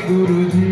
गुरुजी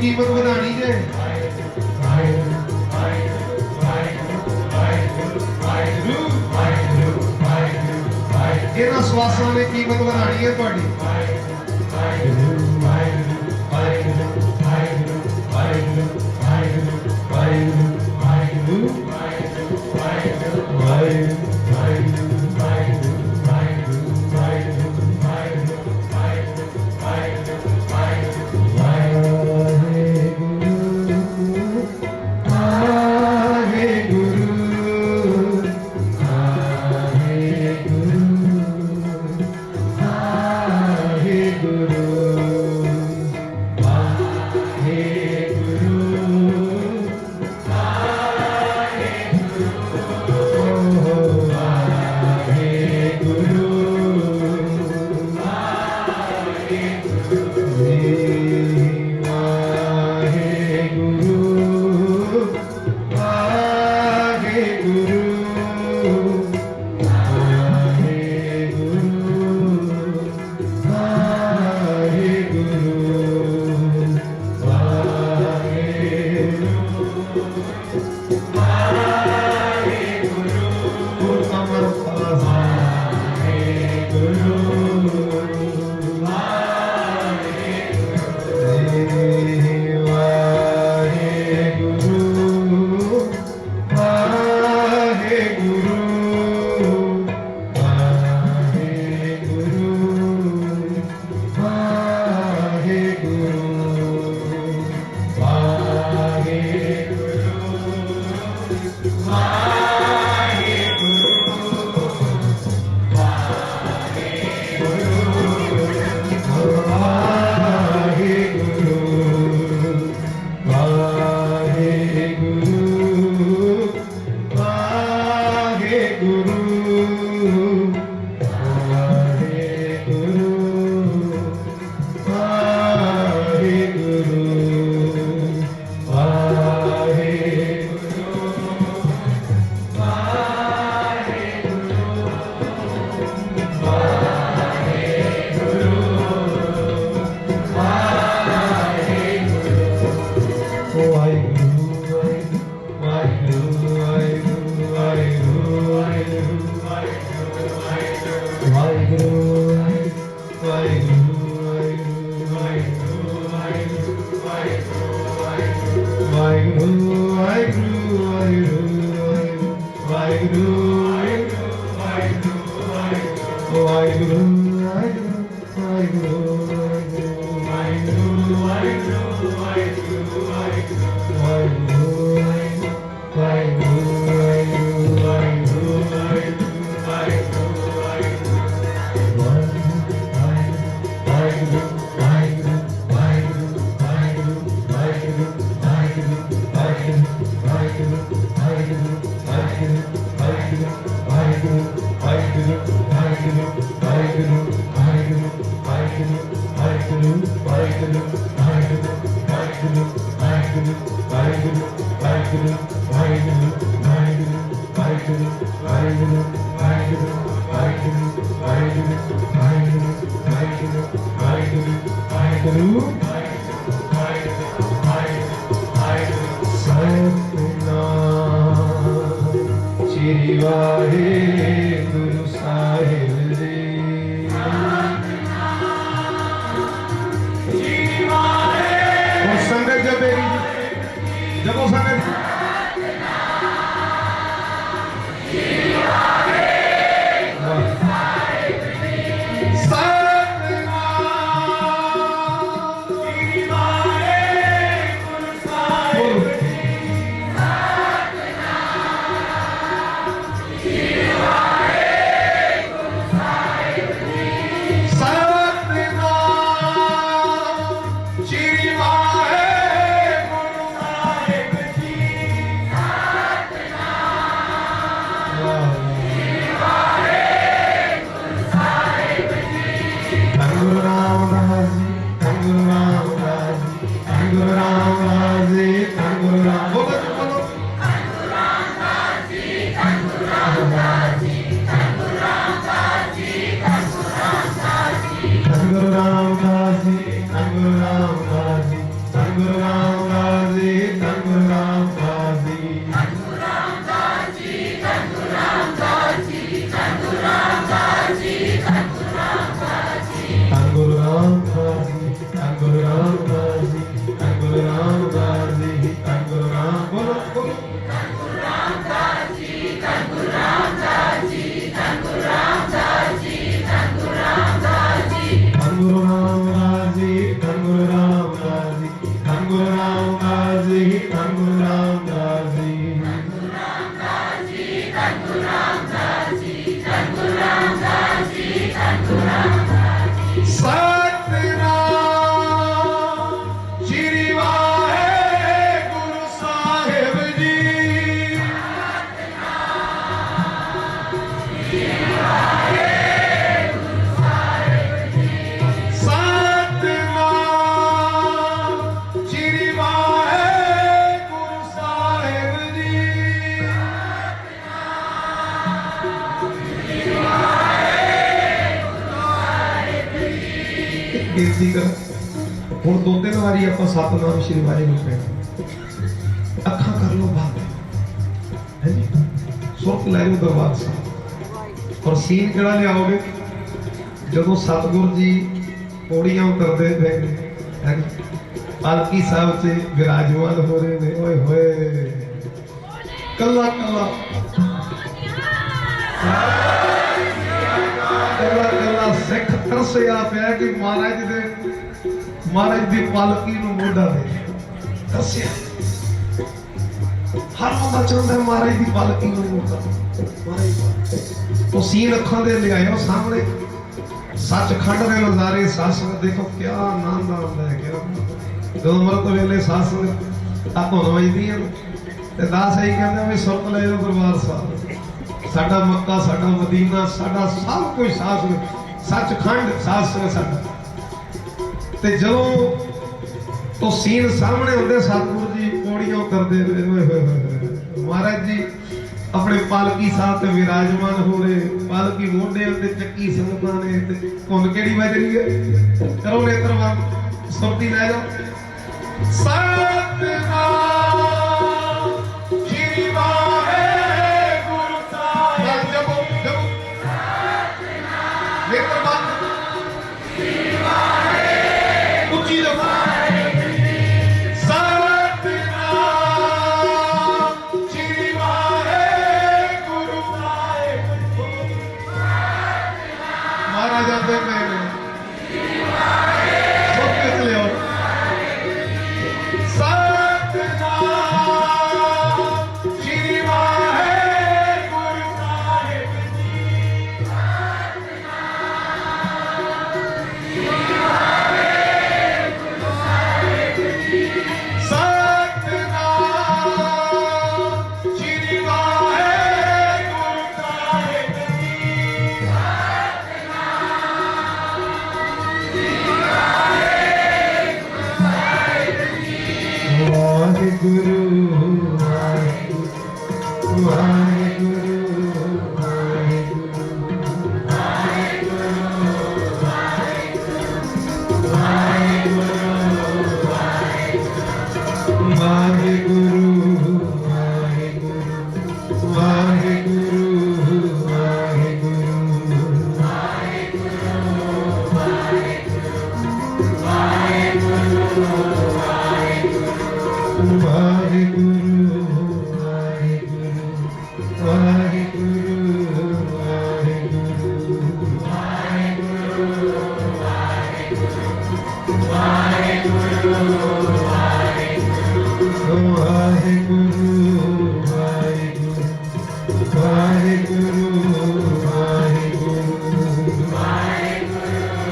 ਕੀਮਤ ਵਧਾਣੀ ਜੇ। ਇਹਨਾਂ ਸਵਾਸਾਂ ਨੇ ਕੀਮਤ ਵਧਾਣੀ ਹੈ ਤੁਹਾਡੀ। ਸਤਿਨਾਮ ਸ੍ਰੀ almas irritando ਬੇਨਤੀ ਕਰ ਹੁਣ ਦੋ ਤਿੰਨ ਵਾਰੀ ਆਪਾਂ ਸਤਨਾਮ ਸ਼੍ਰੀ ਵਾਹਿਗੁਰੂ ਕਹਿਣਾ ਅੱਖਾਂ ਕਰ ਲਓ ਬੰਦ ਹੈ ਜੀ? ਸੁਰਤ ਲੈ ਲਓ ਦਰਬਾਰ ਸਾਹਿਬ। ਔਰ ਸੀਨ ਕਿਹੜਾ ਲਿਆਓਗੇ? ਜਦੋਂ ਸਤਿਗੁਰ ਜੀ ਪੌੜੀਆਂ ਉਤਰਦੇ ਪਏ ਨੇ ਪਾਲਕੀ ਸਾਹਿਬ 'ਚ ਵਿਰਾਜਮਾਨ ਹੋ ਰਹੇ ਨੇ। ਓਏ ਹੋਏ। ਕੱਲਾ ਕੱਲਾ ਤਰਸਿਆ ਪਿਆ ਕਿ ਮਹਾਰਾਜ ਦੇ ਮਹਾਰਾਜ ਦੀ ਪਾਲਕੀ ਨੂੰ ਮੋਢਾ ਦੇ। ਤਰਸਿਆ ਹਰ ਬੰਦਾ ਚਾਹੁੰਦਾ ਮਹਾਰਾਜ ਦੀ ਪਾਲਕੀ ਨੂੰ ਮੋਢਾ। ਮਹਾਰਾਜ ਦੀ। ਅੱਖਾਂ ਦੇ ਲਿਆਇਓ ਸਾਹਮਣੇ। ਸੱਚਖੰਡ ਦੇ ਨਜ਼ਾਰੇ ਸਾਸੰਗ ਦੇਖੋ ਕਿਆ ਆਨੰਦ ਆਉਂਦਾ ਹੈ ਕਿਆ ਜਦੋਂ ਮਰਤ ਵੇਲੇ ਸਾਸੰਗ ਆ ਧੁਨ ਵੱਜਦੀ ਹੈ ਤੇ ਦਾਸ ਇਹੀ ਕਹਿੰਦੇ ਵੀ ਸੁਰਤ ਲੈ ਜਾਓ ਦਰਬਾਰ ਸਾਹਿਬ। ਸਾਡਾ ਮੱਕਾ, ਸਾਡਾ ਮਦੀਨਾ, ਸਾਡਾ ਸਭ ਕੁਝ ਸਾਸ ਸੱਚਖੰਡ ਸਾਸ ਸਾਡਾ ਤੇ ਜਦੋਂ ਉਹ ਸੀਨ ਸਾਹਮਣੇ ਹੁੰਦੇ, ਸਤਿਗੁਰੂ ਜੀ ਪੌੜੀਆਂ ਉਤਰਦੇ ਨੇ। ਮਹਾਰਾਜ ਜੀ ਆਪਣੇ ਪਾਲਕੀ ਸਾਹਿਬ ਤੇ ਵਿਰਾਜਮਾਨ ਹੋ ਰਹੇ। ਪਾਲਕੀ ਮੋਢੇ ਉੱਤੇ ਚੱਕੀ ਸਿੰਘਾਂ ਨੇ ਤੇ ਧੁਨ ਕਿਹੜੀ ਵੱਜ ਰਹੀ ਹੈ? ਕਰੋ ਨੇਤਰਵਾਨ, ਸੁਰਤੀ ਲੈ ਜਾਓ ਸਤਿਨਾਮ।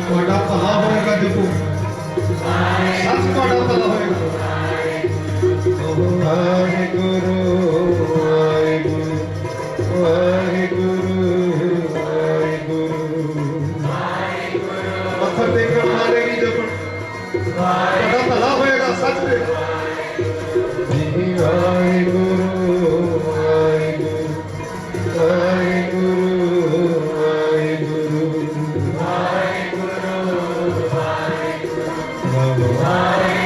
ਤੁਹਾਡਾ ਭਲਾ ਹੋਏਗਾ ਜਪੋ ਸੱਚ ਤੁਹਾਡਾ ਭਲਾ ਹੋਏਗਾ। ਵਾਹਿਗੁਰੂ ਵਾਹਿਗੁਰੂ ਵਾਹਿਗੁਰੂ। ਵਾਹਿਗੁਰੂ ਮੱਥਾ ਟੇਕਣ ਮਾਰੇਗੀ ਜਪਣ ਤੁਹਾਡਾ ਭਲਾ ਹੋਏਗਾ, ਸੱਚ ਦੇ ਵਾਹਿਗੁਰੂ Hare